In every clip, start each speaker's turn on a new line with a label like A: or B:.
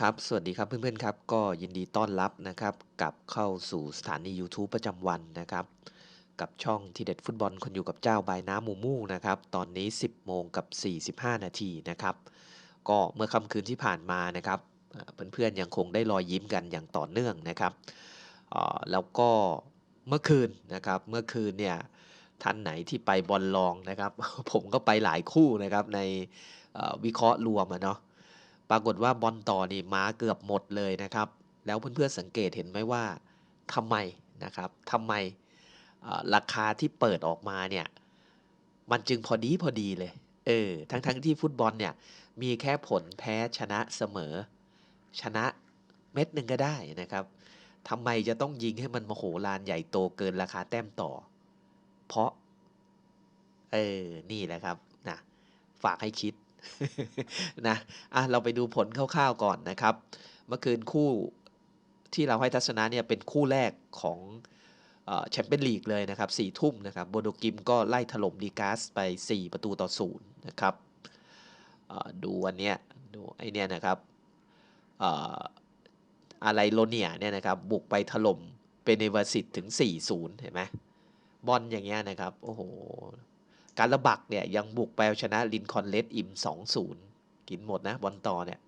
A: ครับ สวัสดีครับเพื่อนๆครับ ก็ยินดีต้อนรับนะครับกลับเข้าสู่สถานียูทูบประจำวันนะครับ กับช่องที่เด็ดฟุตบอลคนอยู่กับเจ้าบายน้ำมูมูนะครับ ตอนนี้ 10 โมงกับ 45 นาทีนะครับ ก็เมื่อค่ำคืนที่ผ่านมานะครับเอ่อเพื่อนๆยังคงได้รอยยิ้มกันอย่างต่อเนื่องนะครับ แล้วก็เมื่อคืนนะครับ เมื่อคืนเนี่ยท่านไหนที่ไปบอลลองนะครับ ผมก็ไปหลายคู่นะครับในวิเคราะห์รวมอะเนาะ ปรากฏว่าบอลต่อนี่มาเกือบหมดเลยนะครับ แล้วเพื่อนๆสังเกตเห็นไหมว่าทำไมนะครับทำไมราคาที่เปิดออกมาเนี่ยมันจึงพอดีพอดีเลยเออทั้งๆที่ฟุตบอลเนี่ยมีแค่ผลแพ้ชนะเสมอ ชนะเม็ดหนึ่งก็ได้นะครับทำไมจะต้องยิงให้มันมโหฬารใหญ่โตเกินราคาแต้มต่อ เพราะ เออ นี่แหละครับนะฝากให้คิด นะอะเราไปดูผลคร่าวๆก่อนนะครับ เมื่อคืนคู่ที่เราให้ทัศนะเนี่ยเป็นคู่แรกของแชมเปี้ยนลีกเลยนะครับสี่ทุ่มนะครับโบโดกิมก็ไล่ถล่มดีกาสไป 4 ประตูต่อศูนย์นะครับดูวันเนี้ยดูไอเนี้ยนะครับเอ่ออะไรโลเนียเนี่ยนะครับบุกไปถล่มเปเนวาสิตถึง 4-0 เห็นไหมบอลอย่างเงี้ยนะครับ โอ้โห การระบักเนี่ยยังบุกไปเอาชนะลินคอนเลสอิม 2-0 กินหมดนะบอลต่อเนี่ย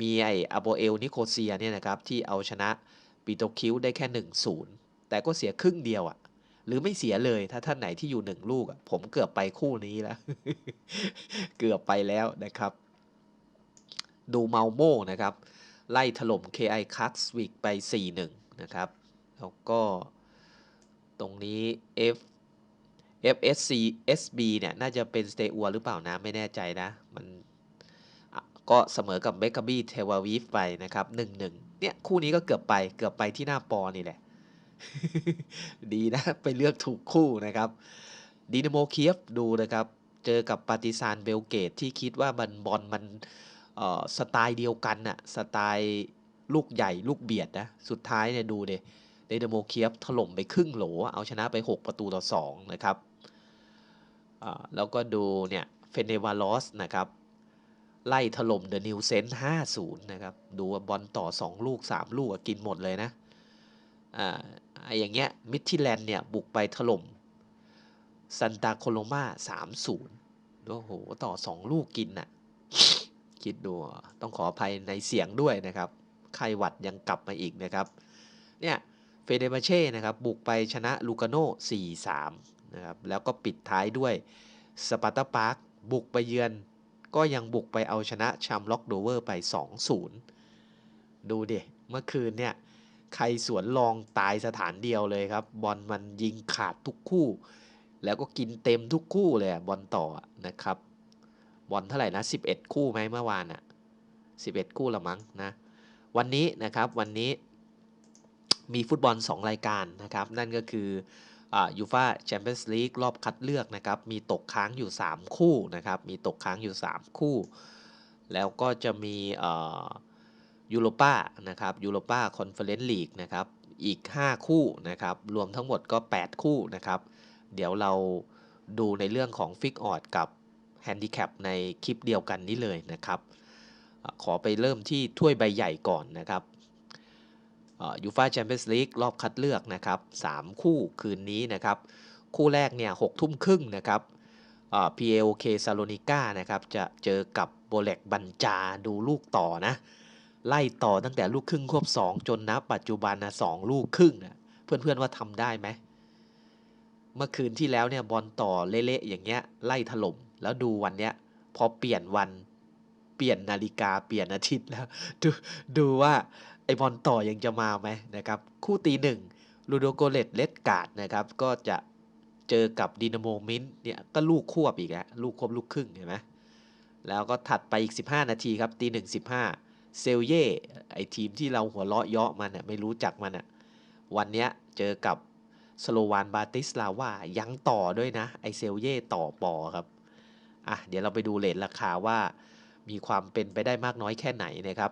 A: มีไออาโบเอลนิโคเซียเนี่ยนะครับที่เอาชนะปิโตคิวได้แค่ 1-0 แต่ก็เสียครึ่งเดียวอะ่ะหรือไม่เสียเลยถ้าท่านไหนที่อยู่หนึ่งลูกผมเกือบไปคู่นี้แล้ว เกือบไปแล้วนะครับ ดูเมาโม่นะครับ ไล่ถล่ม KI คักสวิกไป 4-1 นะครับ แล้วก็ตรงนี้ F FSC SB เนี่ย น่าจะเป็นสเตอัวหรือเปล่านะ ไม่แน่ใจนะ มันก็เสมอกับเบคาบี้เทวาวีฟไปนะครับ1-1เนี่ย คู่นี้ก็เกือบไปเกือบไปที่หน้าปอนี่แหละ ดีนะ ไปเลือกถูกคู่นะครับดีนาโมเคียฟดูนะครับ เจอกับปาติซานเบลเกตที่คิดว่ามันบอลมันเอ่อสไตล์เดียวกันน่ะสไตล์ลูกใหญ่ลูกเบียดนะ สุดท้ายเนี่ยดูเดเดนโมเคียฟถล่มไปครึ่งโหล เอาชนะไป 6 ประตูต่อ 2 นะครับ แล้วก็ดูเนี่ยเฟเนวาลอสนะครับไล่ถล่มเดอะนิวเซน5-0นะครับ ดูว่าบอลต่อ 2 ลูก 3 ลูกกินหมดเลยนะอ่าไออย่างเงี้ยมิทิแลนด์เนี่ย บุกไปถล่มซันตาโคโลมา3-0โอ้โห ต่อ 2 ลูกกินน่ะ คิดดู ต้องขออภัยในเสียงด้วยนะครับ ไข้หวัดยังกลับมาอีกนะครับ เนี่ย เฟเดมาเช่นะครับ บุกไปชนะลูกาโน่4-3 นะครับแล้วก็ปิดท้ายด้วยสปาร์ตาปาร์คบุกไปเยือน ก็ยังบุกไปเอาชนะชัมล็อกโดเวอร์ไป 2-0 ดูดิเมื่อคืนเนี่ยใครสวนลองตายสถานเดียวเลยครับ บอลมันยิงขาดทุกคู่ แล้วก็กินเต็มทุกคู่เลยบอลต่อนะครับ บอลเท่าไหร่นะ 11 คู่ไหมเมื่อวานอะ11 คู่ละมั้งนะ วันนี้นะครับวันนี้มีฟุตบอล 2 รายการนะครับ นั่นก็คือ ยูฟาแชมเปี้ยนส์ลีกรอบคัดเลือกนะครับมีตกค้างอยู่ 3 คู่นะครับมีตกค้างอยู่ 3 คู่ แล้วก็จะมียูโรป้านะครับยูโรป้าคอนเฟอเรนซ์ลีกนะครับอีก 5 คู่นะครับรวมทั้งหมดก็ 8 คู่นะครับเดี๋ยวเราดูในเรื่องของฟิกออดกับแฮนดิแคปในคลิปเดียวกันนี้เลยนะครับขอไปเริ่มที่ถ้วยใบใหญ่ก่อนนะครับ ยูฟาแชมเปี้ยนส์ลีกรอบคัดเลือกนะครับ3คู่คืนนี้นะครับ คู่แรกเนี่ยหกทุ่มครึ่งนะครับพีเอโอเคซาโลนิก้านะครับจะเจอกับโบเล็กบัญจาดูลูกต่อนะ ไล่ต่อตั้งแต่ลูกครึ่งควบ 2 จนนับปัจจุบันนะสองลูกครึ่งนะเพื่อนๆว่าทำได้ไหมเมื่อคืนที่แล้วเนี่ยบอลต่อเละๆอย่างเงี้ยไล่ถล่มแล้วดูวันเนี้ยพอเปลี่ยนวันเปลี่ยนนาฬิกาเปลี่ยนอาทิตย์แล้ว ดูดูว่า ไอบอลต่อยังจะมาไหมนะครับ คู่ตีหนึ่งลูโดโกเลตเลดการ์ดนะครับ ก็จะเจอกับดินาโมมินเนี่ยก็ลูกควบอีกแล้วลูกควบลูกครึ่งเห็นไหมแล้วก็ถัดไปอีก 15 นาทีครับตีหนึ่งสิบห้าเซลเย่ไอทีมที่เราหัวเราะเยาะมันน่ะไม่รู้จักมันอะวันเนี้ยเจอกับสโลวานบาติสลาว่ายังต่อด้วยนะ ไอเซลเย่ต่อปอครับอะเดี๋ยวเราไปดูเลทราคาว่ามีความเป็นไปได้มากน้อยแค่ไหนนะครับ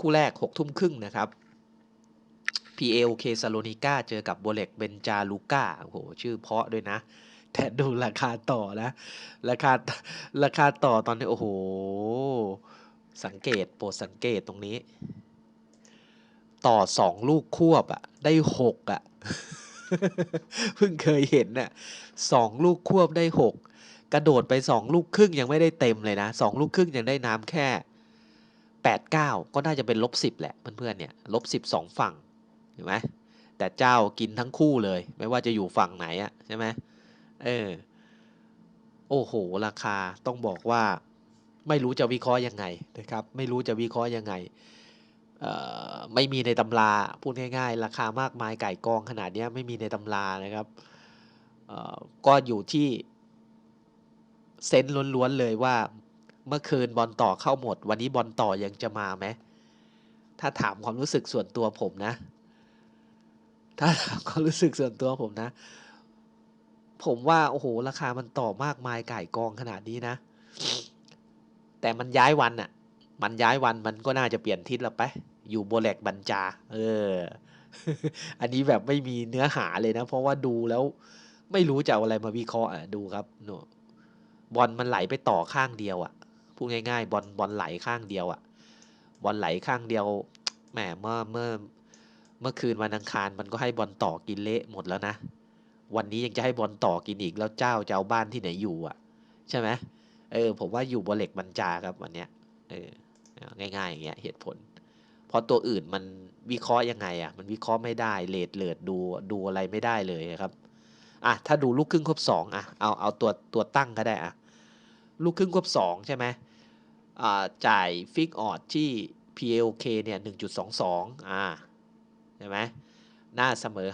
A: คู่แรก6ทุ่มครึ่งนะครับ PLK ซาโลนิก้าเจอกับโบเล็กเบนจาลูก้าโอ้โห ชื่อเพาะด้วยนะ แต่ดูราคาต่อนะ ราคา ราคาต่อตอนนี้ โอ้โห สังเกต โปรดสังเกตตรงนี้ ต่อสองลูกควบอะได้หกอะเพิ่งเคยเห็นน่ะสองลูกควบได้หกกระโดดไปสองลูกครึ่งยังไม่ได้เต็มเลยนะสองลูกครึ่งยังได้น้ำแค่ แปดเก้าก็น่าจะเป็นลบสิบแหละเพื่อนๆเนี่ยลบสิบสองฝั่งเห็นไหมแต่เจ้ากินทั้งคู่เลย ไม่ว่าจะอยู่ฝั่งไหนอะใช่ไหมเออโอ้โห ราคาต้องบอกว่าไม่รู้จะวิเคราะห์ยังไงนะครับ ไม่รู้จะวิเคราะห์ยังไงไม่มีในตำราพูดง่ายๆ ราคามากมายไก่กองขนาดเนี้ยไม่มีในตำรานะครับก็อยู่ที่เซนล้วนๆเลยว่า เมื่อคืนบอลต่อเข้าหมด วันนี้บอลต่อยังจะมาไหมถ้าถามความรู้สึกส่วนตัวผมนะ ถ้าถามความรู้สึกส่วนตัวผมนะ ผมว่าโอ้โหราคามันต่อมากมายไก่กองขนาดนี้นะ แต่มันย้ายวันอะมันย้ายวันมันก็น่าจะเปลี่ยนทิศแล้วไป อยู่โบแลกบัญจา เออ อันนี้แบบไม่มีเนื้อหาเลยนะ เพราะว่าดูแล้วไม่รู้จะเอาอะไรมาวิเคราะห์อะดูครับหนูบอลมันไหลไปต่อข้างเดียวอะ พูดง่ายๆ บอลบอลไหลข้างเดียวอะบอลไหลข้างเดียวแหมเมื่อเมื่อเมื่อคืนวันอังคารมันก็ให้บอลต่อกินเละหมดแล้วนะ วันนี้ยังจะให้บอลต่อกินอีกแล้วเจ้าจะเอาบ้านที่ไหนอยู่อะใช่ไหมเออผมว่าอยู่บอลเหล็กบรรจาครับวันเนี้ยเออง่ายๆอย่างเงี้ยเหตุผล เพราะตัวอื่นมันวิเคราะห์ยังไงอะมันวิเคราะห์ไม่ได้เลดเลิดดูดูอะไรไม่ได้เลยครับอะถ้าดูลูกครึ่งควบสองอะเอาเอาตัวตัวตั้งก็ได้อะลูกครึ่งควบสองใช่ไหม จ่ายฟิกออดที่ PLK เนี่ย1.22อ่าใช่ไหมหน้าเสมอ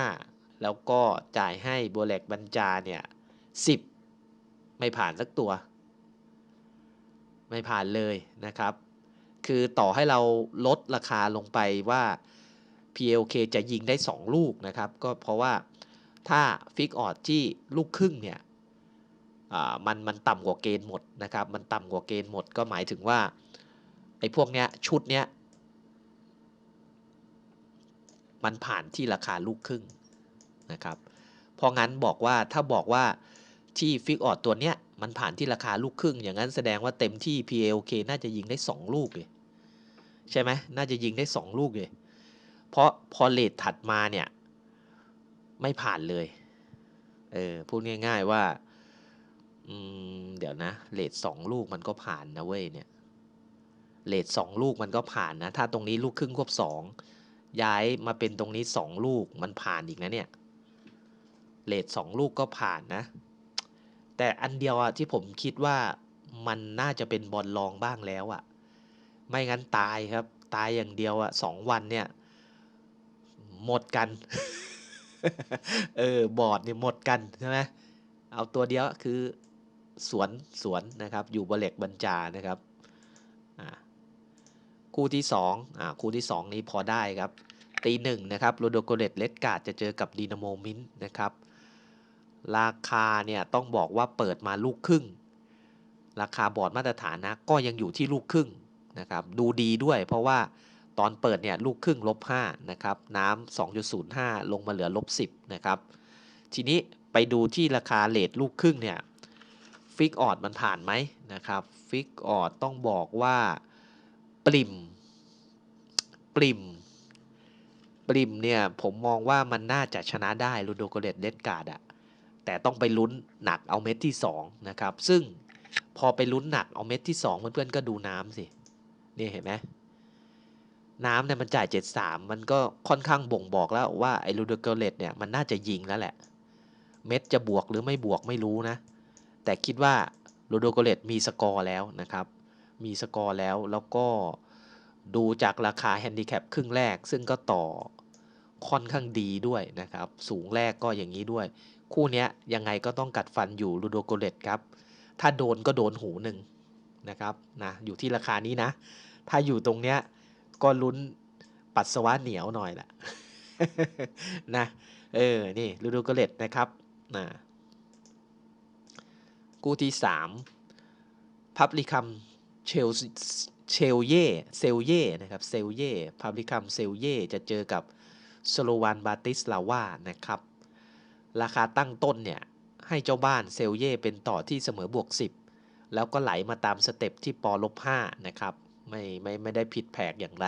A: 5.5 แล้วก็จ่ายให้บัวแหลกบรรจาเนี่ย10 ไม่ผ่านสักตัว ไม่ผ่านเลยนะครับ คือต่อให้เราลดราคาลงไปว่า PLK จะยิงได้ 2 ลูกนะครับ ก็เพราะว่าถ้าฟิกออดที่ลูกครึ่งเนี่ย มันมันต่ำกว่าเกณฑ์หมดนะครับ มันต่ำกว่าเกณฑ์หมดก็หมายถึงว่าไอ้พวกเนี้ยชุดเนี้ยมันผ่านที่ราคาลูกครึ่งนะครับ เพราะงั้นบอกว่าถ้าบอกว่าที่ฟิกออดตัวเนี้ยมันผ่านที่ราคาลูกครึ่ง อย่างนั้นแสดงว่าเต็มที่ PLK น่าจะยิงได้ 2 ลูกเลยใช่ไหมน่าจะยิงได้ 2 ลูกเลยเพราะพอเลทถัดมาเนี่ยไม่ผ่านเลยเออพูดง่าย ๆว่า อืม เดี๋ยวนะเลทสองลูกมันก็ผ่านนะเว้ยเนี่ยเลทสองลูกมันก็ผ่านนะ ถ้าตรงนี้ลูกครึ่งควบสองย้ายมาเป็นตรงนี้สองลูกมันผ่านอีกนะเนี่ยเลทสองลูกก็ผ่านนะ แต่อันเดียวอะที่ผมคิดว่ามันน่าจะเป็นบอลลองบ้างแล้วอะไม่งั้นตายครับ ตายอย่างเดียวอะสองวันเนี่ย หมดกัน เออบอร์ดเนี่ยหมดกันใช่ไหมเอาตัวเดียวคือ สวนสวนนะครับอยู่บลเหล็กบรรจานะครับคู่ที่สองอ่าคู่ที่สองนี้พอได้ครับตีหนึ่งนะครับโรโดโกเลตเลดกาดจะเจอกับดีนาโมมินนะครับราคาเนี่ยต้องบอกว่าเปิดมาลูกครึ่ง ราคาบอร์ดมาตรฐานนะก็ยังอยู่ที่ลูกครึ่งนะครับดูดีด้วยเพราะว่าตอนเปิดเนี่ยลูกครึ่งลบ5นะครับน้ำ2.05 ลงมาเหลือลบ10นะครับทีนี้ไปดูที่ราคาเลทลูกครึ่งเนี่ย ฟิกออดมันผ่านไหมนะครับฟิกออดต้องบอกว่าปริมปริมปริมเนี่ยผมมองว่ามันน่าจะชนะได้ลูโดโกเลตเดดการ์ดอะแต่ต้องไปลุ้นหนักเอาเม็ดที่2นะครับซึ่งพอไปลุ้นหนักเอาเม็ดที่2เพื่อนๆก็ดูน้ำสินี่เห็นไหมน้ำเนี่ยมันจ่าย 73 มันก็ค่อนข้างบ่งบอกแล้วว่าไอ้ลูโดโกเลตเนี่ยมันน่าจะยิงแล้วแหละ เม็ดจะบวกหรือไม่บวกไม่รู้นะ แต่คิดว่าลูโดโกเลตมีสกอร์แล้วนะครับ มีสกอร์แล้วแล้วก็ดูจากราคาแฮนดิแคปครึ่งแรก ซึ่งก็ต่อค่อนข้างดีด้วยนะครับ สูงแรกก็อย่างนี้ด้วย คู่นี้ยยังไงก็ต้องกัดฟันอยู่ลูโดโกเลตครับ ถ้าโดนก็โดนหูหนึ่งนะครับนะอยู่ที่ราคานี้นะ ถ้าอยู่ตรงเนี้ยก็ลุ้นปัสสาวะเหนียวหน่อยแหละนะเออนี่ลูโดโกเลตนะครับนะ คู่ที่สามพับลิคัมเชลเชลเย่เซลเย่นะครับเซลเย่พับลิคัมเซลเย่จะเจอกับสโลวานบาติสลาว่านะครับ ราคาตั้งต้นเนี่ยให้เจ้าบ้านเซลเย่เป็นต่อที่เสมอบวก 10 แล้วก็ไหลมาตามสเต็ปที่ปอลบห้านะครับไม่ไม่ไม่ได้ผิดแผกอย่างไร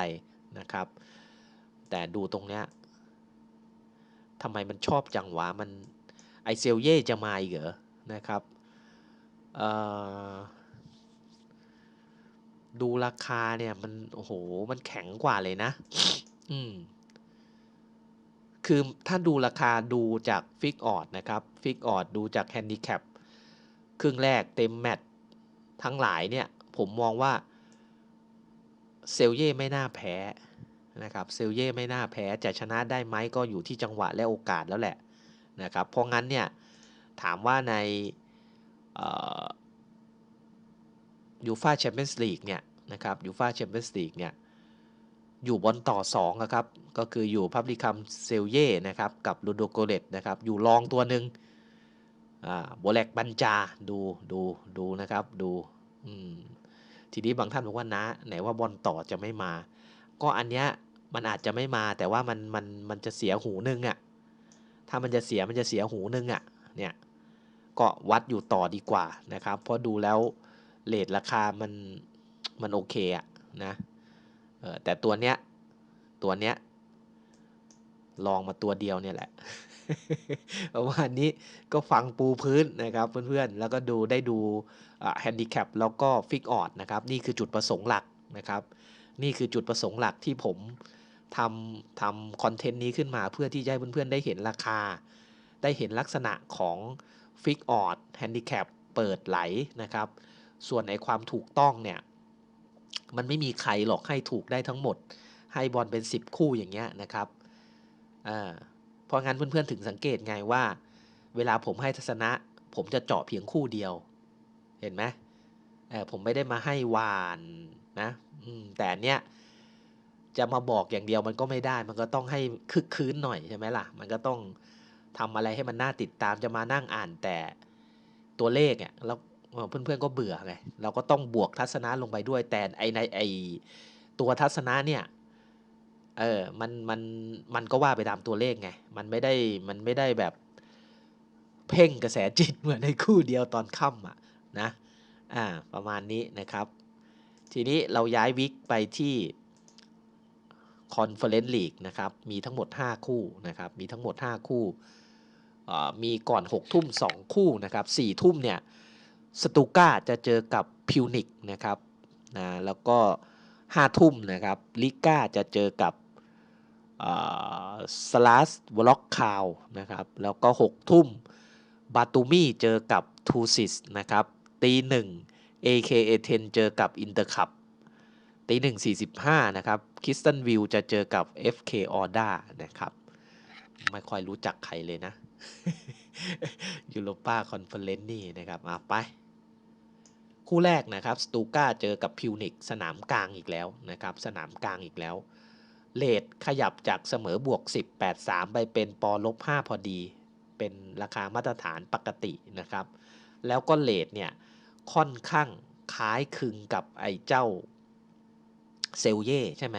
A: นะครับ แต่ดูตรงเนี้ยทำไมมันชอบจังหวะมันไอเซลเย่จะมาอีกเหรอนะครับ ดูราคาเนี่ยมันโอ้โหมันแข็งกว่าเลยนะ อืม คือถ้าดูราคาดูจากฟิกออดนะครับฟิกออดดูจากแฮนดิแคปครึ่งแรกเต็มแมตทั้งหลายเนี่ย ผมมองว่าเซลเย่ไม่น่าแพ้นะครับเซลเย่ไม่น่าแพ้จะชนะได้ไหมก็อยู่ที่จังหวะและโอกาสแล้วแหละนะครับเพราะงั้นเนี่ยถามว่าใน ยูฟาแชมเปี้ยนส์ลีกเนี่ยนะครับยูฟาแชมเปี้ยนส์ลีกเนี่ยอยู่บนต่อ2นะครับก็คืออยู่พับลิคัมเซลเย่นะครับกับลูโดโกเลตนะครับอยู่รองตัวหนึ่งโบแลกบัญจาดูดูดูนะครับดูทีนี้บางท่านบอกว่านะไหนว่าบอลต่อจะไม่มา ก็อันเนี้ยมันอาจจะไม่มาแต่ว่ามันมันมันจะเสียหูนึงอะ่ะถ้ามันจะเสียมันจะเสียหูนึงอะ่ะเนี่ย ก็วัดอยู่ต่อดีกว่านะครับ เพราะดูแล้วเลทราคามันมันโอเคอะนะแต่ตัวเนี้ยตัวเนี้ยลองมาตัวเดียวเนี่ยแหละประมาณนี้ก็ฟังปูพื้นนะครับเพื่อนๆ แล้วก็ดูได้ดูแฮนดิแคปแล้วก็ฟิกออดนะครับนี่คือจุดประสงค์หลักนะครับ นี่คือจุดประสงค์หลักที่ผมทำทำคอนเทนต์นี้ขึ้นมาเพื่อที่จะให้เพื่อนๆ ได้เห็นราคา ได้เห็นลักษณะของ ฟิกออดแฮนดิแคปเปิดไหลนะครับ ส่วนในความถูกต้องเนี่ย มันไม่มีใครหรอกให้ถูกได้ทั้งหมด ให้บอลเป็น 10 คู่อย่างเงี้ยนะครับอ่าเพราะงั้นเพื่อนๆถึงสังเกตไงว่า เวลาผมให้ทัศนะ ผมจะเจาะเพียงคู่เดียว เห็นไหมผมไม่ได้มาให้วานนะแต่เนี้ยจะมาบอกอย่างเดียวมันก็ไม่ได้ มันก็ต้องให้คึกคืนหน่อยใช่ไหมล่ะ มันก็ต้อง ทำอะไรให้มันน่าติดตามจะมานั่งอ่านแต่ตัวเลขเนี่ยแล้วเพื่อนๆก็เบื่อไงเราก็ต้องบวกทัศนะลงไปด้วยแต่ไอในไอตัวทัศนะเนี่ยเออมันมันมันก็ว่าไปตามตัวเลขไงมันไม่ได้มันไม่ได้แบบเพ่งกระแสจิตเหมือนในคู่เดียวตอนค่ำอะนะอ่าประมาณนี้นะครับ ทีนี้เราย้ายวิกไปที่ คอนเฟอเรนซ์ลีกนะครับมีทั้งหมด 5 คู่นะครับมีทั้งหมด 5 คู่มีก่อน 6 ทุ่ม 2 คู่นะครับ4ทุ่มเนี่ยสตูก้าจะเจอกับพิวนิกนะครับนะแล้วก็ 5 ทุ่มนะครับลิก้าจะเจอกับสลัสวล็อกคาวนะครับแล้วก็ 6 ทุ่มบาตูมี่เจอกับทูซิสนะครับตีหนึ่ง AKA10 เจอกับอินเตอร์คับตีหนึ่งสี่สิบห้านะครับ คิสตันวิลจะเจอกับ FK ออด้านะครับ ไม่ค่อยรู้จักใครเลยนะยูโรป้าคอนเฟอเรนซ์นี่นะครับมาไป คู่แรกนะครับสตูก้าเจอกับพิวนิกสนามกลางอีกแล้วนะครับ สนามกลางอีกแล้วเลทขยับจากเสมอบวก 10 8 3 ไปเป็นปอลบ5พอดี เป็นราคามาตรฐานปกตินะครับ แล้วก็เลทเนี่ยค่อนข้างคล้ายคลึงกับไอ้เจ้า เซลเย่ใช่ไหม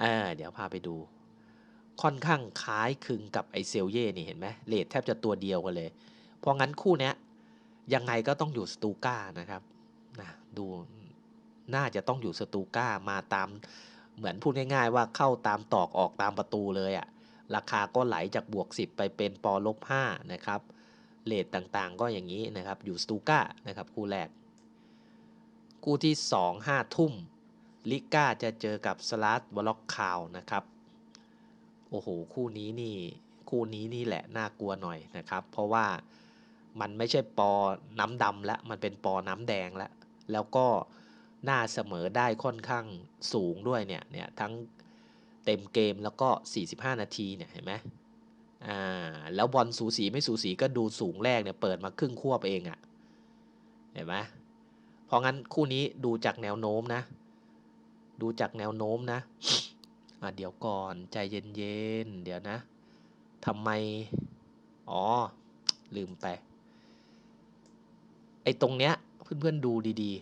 A: อ่าเดี๋ยวพาไปดู ค่อนข้างคล้ายคลึงกับไอเซลเย่นี่เห็นไหมเลทแทบจะตัวเดียวกันเลย เพราะงั้นคู่เนี้ยังไงก็ต้องอยู่สตูก้านะครับนะดูน่าจะต้องอยู่สตูก้ามาตามเหมือนพูดง่ายๆว่าเข้าตามตอกออกตามประตูเลยอะราคาก็ไหลจากบวก 10 ไปเป็นปอลบ5นะครับเลทต่างๆก็อย่างนี้นะครับอยู่สตูก้านะครับคู่แรก คู่ที่ 2 5 ทุ่ม ลิก้าจะเจอกับสลัดบล็อกคาวนะครับ โอ้โห คู่นี้นี่คู่นี้นี่แหละน่ากลัวหน่อยนะครับ เพราะว่ามันไม่ใช่ปอน้ำดำแล้วมันเป็นปอน้ำแดงแล้วแล้วก็หน้าเสมอได้ค่อนข้างสูงด้วยเนี่ยเนี่ยทั้งเต็มเกมแล้วก็ 45 นาทีเนี่ยเห็นไหมอ่าแล้วบอลสูสีไม่สูสีก็ดูสูงแรกเนี่ยเปิดมาครึ่งควบเองอะ่ะเห็นไหมเพราะงั้นคู่นี้ดูจากแนวโน้มนะ ดูจากแนวโน้มนะอะเดี๋ยวก่อนใจเย็นๆ เดี๋ยวนะทำไม อ๋อ ลืมไป ไอ้ตรงเนี้ย เพื่อนๆดูดี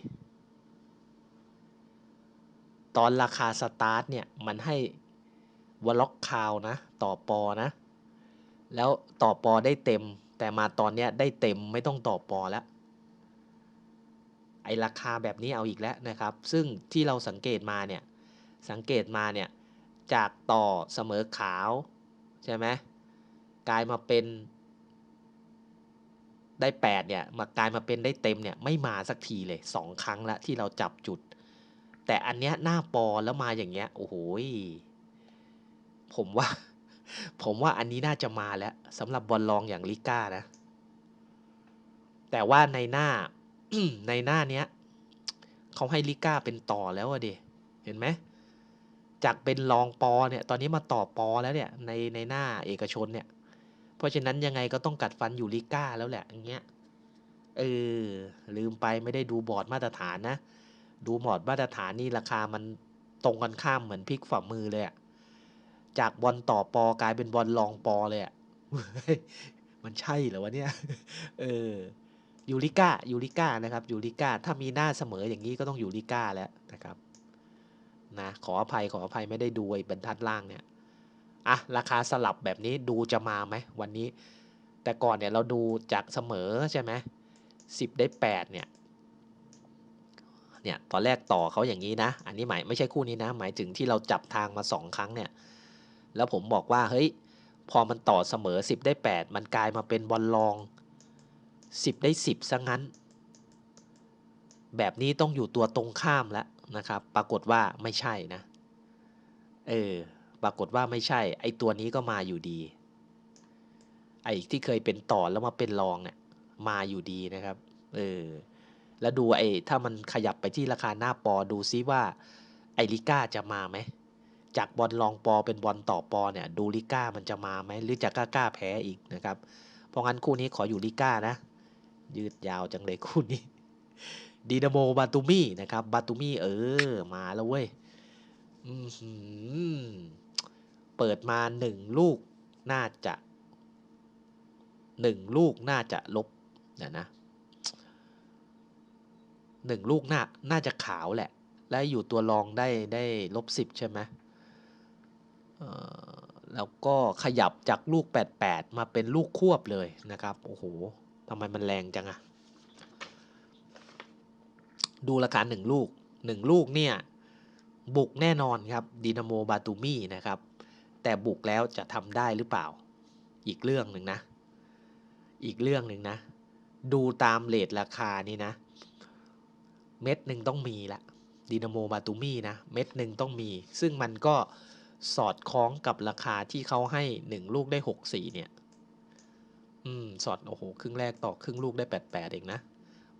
A: ๆ ตอนราคาสตาร์ทเนี่ย มันให้วอล็อกคาวนะ ต่อปอนะ แล้วต่อปอได้เต็ม แต่มาตอนเนี้ยได้เต็มไม่ต้องต่อปอแล้ว ไอราคาแบบนี้เอาอีกแล้วนะครับ ซึ่งที่เราสังเกตมาเนี่ย สังเกตมาเนี่ย จากต่อเสมอขาวใช่ไหมกลายมาเป็นได้ 8 เนี่ย มากลายมาเป็นได้เต็มเนี่ย ไม่มาสักทีเลย 2 ครั้งละที่เราจับจุด แต่อันเนี้ยหน้าปอแล้วมาอย่างเงี้ย โอ้โหผมว่า ผมว่าอันนี้น่าจะมาแล้วสำหรับบอลลองอย่างลิก้านะ แต่ว่าในหน้า ในหน้าเนี้ยเขาให้ลิก้าเป็นต่อแล้วอะเดเห็นไหมจากเป็นรองปอเนี่ยตอนนี้มาต่อปอแล้วเนี่ยในในหน้าเอกชนเนี่ย เพราะฉะนั้นยังไงก็ต้องกัดฟันอยู่ลิก้าแล้วแหละอย่างเงี้ยเออลืมไปไม่ได้ดูบอร์ดมาตรฐานนะ ดูบอร์ดมาตรฐานนี่ราคามันตรงกันข้ามเหมือนพลิกฝ่ามือเลยอะจากบอลต่อปอกลายเป็นบอลรองปอเลยอะมันใช่เหรอวะเนี่ย เออ ยูริก้ายูริก้านะครับยูริก้าถ้ามีหน้าเสมออย่างนี้ก็ต้องยูริก้าแล้วนะครับนะขออภัยขออภัยไม่ได้ดูไอ้บรรทัดล่างเนี่ยอะราคาสลับแบบนี้ดูจะมาไหมวันนี้ แต่ก่อนเนี่ยเราดูจากเสมอใช่ไหมสิบได้แปดเนี่ยเนี่ยตอนแรกต่อเขาอย่างนี้นะ อันนี้หมายไม่ใช่คู่นี้นะ หมายถึงที่เราจับทางมาสองครั้งเนี่ยแล้วผมบอกว่าเฮ้ยพอมันต่อเสมอสิบได้แปดมันกลายมาเป็นบอลลอง สิบได้สิบซะงั้น แบบนี้ต้องอยู่ตัวตรงข้ามแล้วนะครับ ปรากฏว่าไม่ใช่นะ เออ ปรากฏว่าไม่ใช่ ไอตัวนี้ก็มาอยู่ดี ไอที่เคยเป็นต่อแล้วมาเป็นรองเนี่ยมาอยู่ดีนะครับ เออ แล้วดูไอถ้ามันขยับไปที่ราคาหน้าปอดูซิว่าไอลิก้าจะมาไหมจากบอลรองปอเป็นบอลต่อปอเนี่ยดูลิก้ามันจะมาไหมหรือจะกล้ากล้าแพ้อีกนะครับ เพราะงั้นคู่นี้ขออยู่ลิก้านะ ยืดยาวจังเลยคู่นี้ดีนาโมบาตูมี่นะครับบาตูมี่เออ มาแล้วเว้ยเปิดมาหนึ่งลูกน่าจะหนึ่งลูกน่าจะลบนะนะหนึ่งลูกน่าน่าจะขาวแหละ และอยู่ตัวรองได้ได้ลบสิบใช่ไหมแล้วก็ขยับจากลูก 88 มาเป็นลูกควบเลยนะครับ โอ้โห ทำไมมันแรงจังอะดูราคาหนึ่งลูกหนึ่งลูกเนี่ยบุกแน่นอนครับดินาโมบาตูมี่นะครับ แต่บุกแล้วจะทำได้หรือเปล่า อีกเรื่องหนึ่งนะ อีกเรื่องหนึ่งนะ ดูตามเลทราคานี่นะ เม็ดหนึ่งต้องมีละดินาโมบาตูมี่นะ เม็ดหนึ่งต้องมี ซึ่งมันก็สอดคล้องกับราคาที่เขาให้หนึ่งลูกได้หกสี่เนี่ย อืมสอดโอ้โห ครึ่งแรกต่อครึ่งลูกได้แปดแปดเองนะ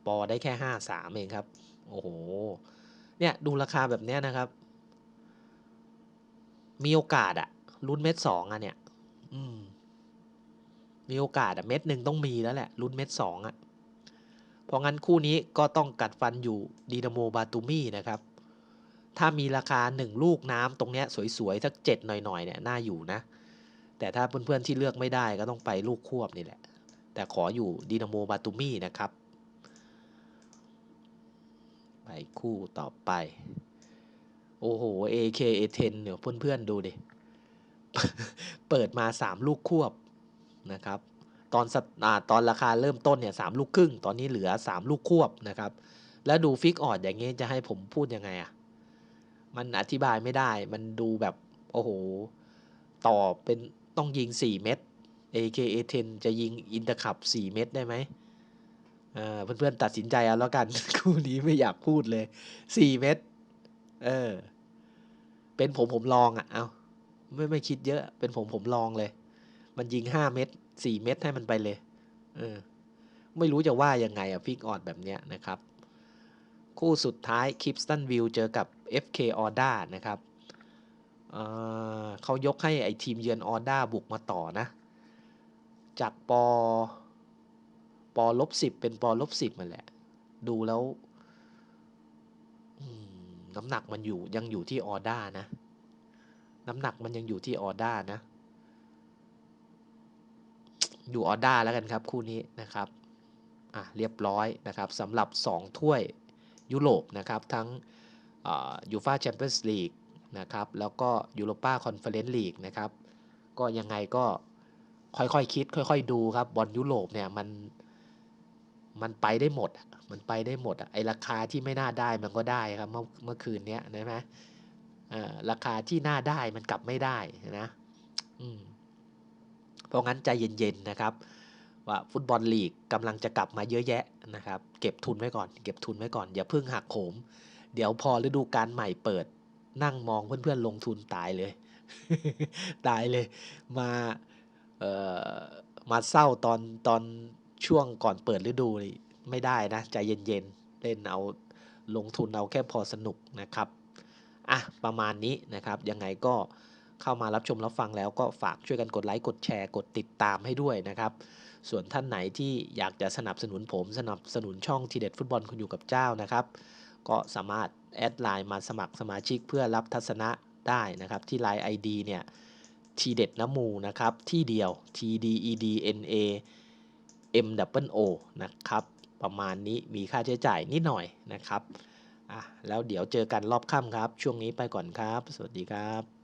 A: ปอได้แค่ห้าสามเองครับ โอ้โห เนี่ยดูราคาแบบเนี้ยนะครับ มีโอกาสอะลุ้นเม็ดสองอะเนี่ย อืม มีโอกาสอะเม็ดหนึ่งต้องมีแล้วแหละลุ้นเม็ดสองอะเพราะงั้นคู่นี้ก็ต้องกัดฟันอยู่ดีนาโมบาตูมี่นะครับ ถ้ามีราคาหนึ่งลูกน้ำตรงเนี้ยสวยๆสักเจ็ดหน่อยๆเนี่ยน่าอยู่นะ แต่ถ้าเพื่อนๆที่เลือกไม่ได้ก็ต้องไปลูกควบนี่แหละ แต่ขออยู่ดีนาโมบาตูมี่นะครับ ไปคู่ต่อไป โอ้โห AKA10 เดี๋ยวเพื่อนๆดูดิ เปิดมา 3 ลูกควบนะครับ ตอนอตอนราคาเริ่มต้นเนี่ยสลูกครึ่ง ตอนนี้เหลือ 3 ลูกควบนะครับ แล้วดูฟิกออดอย่างเงี้ยจะให้ผมพูดยังไงอะ่ะมันอธิบายไม่ได้ มันดูแบบ โอ้โห ต่อเป็น ต้องยิง 4 เม็ด AKA10 จะยิงอินเตอร์คับ4เม็ดได้ไหมเพื่อนๆตัดสินใจเอาแล้วกัน คู่นี้ไม่อยากพูดเลย 4 เม็ดเออ เป็นผมผมลองอะ่ะ เอาไม่ไม่คิดเยอะ เป็นผมผมลองเลย มันยิง 5 เม็ด4เม็ดให้มันไปเลย เออ ไม่รู้จะว่ายังไงอะฟิกออดแบบเนี้ยนะครับ คู่สุดท้ายคิปสตันวิวเจอกับ FK o r d a นะครับ เขายกให้ไอทีมเยือนออด้าบุกมาต่อนะ จากปอปอลบสิบเป็นปอลบสิบมาแหละ ดูแล้วน้ำหนักมันอยู่ยังอยู่ที่ออด้านะ น้ำหนักมันยังอยู่ที่ออด้านะ อยู่ออด้าแล้วกันครับ คู่นี้นะครับอะเรียบร้อยนะครับสำหรับ 2 ถ้วยยุโรปนะครับ ทั้งยูฟาแชมเปี้ยนส์ลีก นะครับ แล้วก็ยูโรป้าคอนเฟอเรนซ์ลีกนะครับ ก็ยังไงก็ค่อยๆคคิด ค่อยๆดูครับบอลยุโรปเนี่ยมันมันไปได้หมด มันไปได้หมดอะไอราคาที่ไม่น่าได้มันก็ได้ครับ เมื่อเมื่อคืนเนี้ยนะไหมอ่อราคาที่น่าได้มันกลับไม่ได้นะอืมเพราะงั้นใจเย็นๆนะครับ ว่าฟุตบอลลีกกำลังจะกลับมาเยอะแยะนะครับ เก็บทุนไว้ก่อน เก็บทุนไว้ก่อน อย่าเพิ่งหักโหม เดี๋ยวพอฤดูกาลใหม่เปิด นั่งมองเพื่อนๆลงทุนตายเลย ตายเลย มาเอ่อมาเศร้าตอนตอนช่วงก่อนเปิดฤดูนี่ไม่ได้นะใจเย็นๆ เล่นเอาลงทุนเอาแค่พอสนุกนะครับอะประมาณนี้นะครับ ยังไงก็เข้ามารับชมรับฟังแล้วก็ฝากช่วยกันกดไลค์กดแชร์กดติดตามให้ด้วยนะครับ ส่วนท่านไหนที่อยากจะสนับสนุนผม สนับสนุนช่องทีเด็ดฟุตบอลคุณอยู่กับเจ้านะครับ ก็สามารถ แอดไลน์มาสมัครสมาชิกเพื่อรับทัศนะได้นะครับ ที่ไลน์ ID เนี่ยทีเด็ดน้ำมูนะครับที่เดียว T D E D N A M W O นะครับประมาณนี้มีค่าใช้จ่ายนิดหน่อยนะครับอะแล้วเดี๋ยวเจอกันรอบค่ำครับ ช่วงนี้ไปก่อนครับ สวัสดีครับ